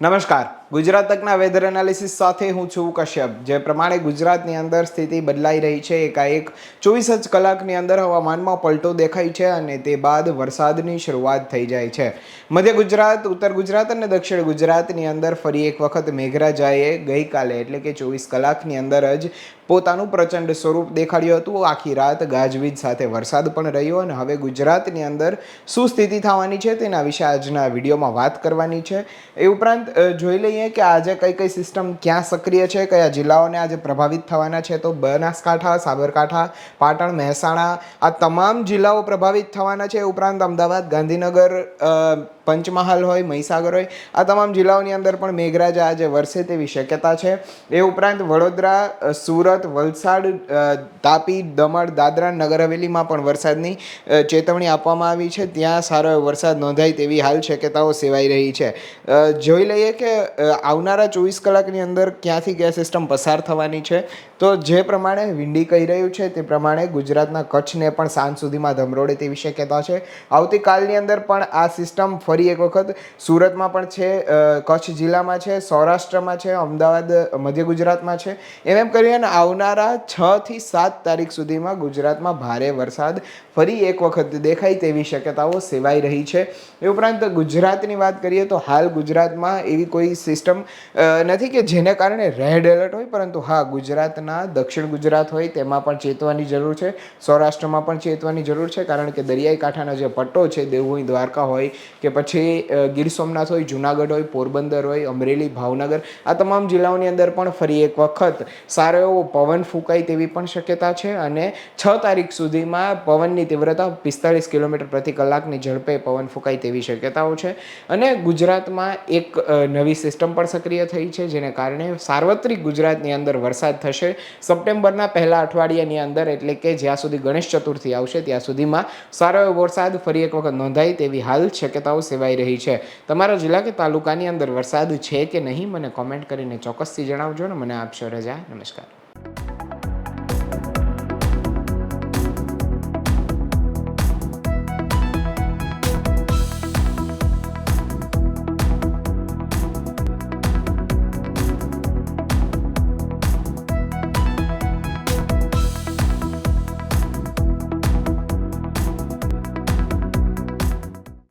નમસ્કાર. Gujarat તકના weather analysis સાથે હું છું કશ્યપ. જે પ્રમાણે ગુજરાતની અંદર સ્થિતિ બદલાઈ રહી છે. એકાએક ચોવીસ જ કલાકની અંદર હવામાનમાં પલટો દેખાય છે અને તે બાદ વરસાદની શરૂઆત થઈ જાય છે. મધ્ય ગુજરાત, ઉત્તર ગુજરાત અને દક્ષિણ ગુજરાતની અંદર ફરી એક વખત મેઘરાજાએ ગઈકાલે એટલે કે ચોવીસ કલાકની અંદર જ પોતાનું પ્રચંડ સ્વરૂપ દેખાડ્યું હતું. આખી રાત ગાજવીજ સાથે વરસાદ પણ રહ્યો અને હવે ગુજરાતની અંદર શું સ્થિતિ થવાની છે તેના વિશે આજના વિડીયોમાં વાત કરવાની છે. એ ઉપરાંત જોઈ લઈએ કે આજે કઈ કઈ સિસ્ટમ ક્યાં સક્રિય છે, કયા જિલ્લાઓને આજે પ્રભાવિત થવાના છે, તો બનાસકાંઠા, સાબરકાંઠા, પાટણ, મહેસાણા, આ તમામ જિલ્લાઓ પ્રભાવિત થવાના છે. ઉપરાંત અમદાવાદ, ગાંધીનગર પંચમહાલ હોય, મહીસાગર હોય, આ તમામ જિલ્લાઓની અંદર પણ મેઘરાજા આજે વરસે તેવી શક્યતા છે. એ ઉપરાંત વડોદરા સુરત, વલસાડ તાપી, દમણ, દાદરા નગર હવેલીમાં પણ વરસાદની ચેતવણી આપવામાં આવી છે. ત્યાં સારો વરસાદ નોંધાય તેવી હાલ શક્યતાઓ સેવાઈ રહી છે. જોઈ લઈએ કે આવનારા ચોવીસ કલાકની અંદર ક્યાંથી ગેસ સિસ્ટમ પસાર થવાની છે? તો જે પ્રમાણે વિંડી કહી રહ્યું છે, તે પ્રમાણે ગુજરાતના કચ્છને પણ સાંજ સુધીમાં ધમરોડે તેવી શક્યતા છે. આવતીકાલની અંદર પણ આ સિસ્ટમ ફરી એક વખત સુરતમાં પણ છે કચ્છ જિલ્લામાં છે, સૌરાષ્ટ્રમાં છે, અમદાવાદ, મધ્ય ગુજરાતમાં છે. એમ એમ કરીને આવનારા છ થી સાત તારીખ સુધીમાં ગુજરાતમાં ભારે વરસાદ ફરી એક વખત દેખાય તેવી શક્યતાઓ સેવાઈ રહી છે. એ ઉપરાંત ગુજરાતની વાત કરીએ તો હાલ ગુજરાતમાં એવી કોઈ સિસ્ટમ નથી કે જેને કારણે રેડ એલર્ટ હોય, પરંતુ હા, ગુજરાતના, દક્ષિણ ગુજરાત હોય, તેમાં પણ ચેતવાની જરૂર છે. સૌરાષ્ટ્રમાં પણ ચેતવાની જરૂર છે, કારણ કે દરિયાઈ કાંઠાનો જે પટ્ટો છે, દેવભૂમિ દ્વારકા હોય કે પછી ગીર સોમનાથ હોય, જુનાગઢ હોય, પોરબંદર હોય, અમરેલી, ભાવનગર, આ તમામ જિલ્લાઓની અંદર પણ ફરી એક વખત સારો એવો પવન ફૂંકાય તેવી પણ શક્યતા છે અને છ તારીખ સુધીમાં પવનની તીવ્રતા પિસ્તાળીસ કિલોમીટર પ્રતિ કલાકની ઝડપે પવન ફૂંકાય તેવી શક્યતાઓ છે. અને ગુજરાતમાં એક નવી નવી સિસ્ટમ પણ સક્રિય થઈ છે, જેને કારણે સાર્વત્રિક ગુજરાતની અંદર વરસાદ થશે. સપ્ટેમ્બરના પહેલા અઠવાડિયાની અંદર, એટલે કે જ્યાં સુધી ગણેશ ચતુર્થી આવશે, ત્યાં સુધીમાં સારો એવો વરસાદ ફરી એક વખત નોંધાય તેવી હાલ શક્યતાઓ સેવાઈ રહી છે. તમારા જિલ્લા કે તાલુકાની અંદર વરસાદ છે કે નહીં, મને કોમેન્ટ કરીને ચોક્કસથી જણાવજો ને. મને આપશો રજા. નમસ્કાર.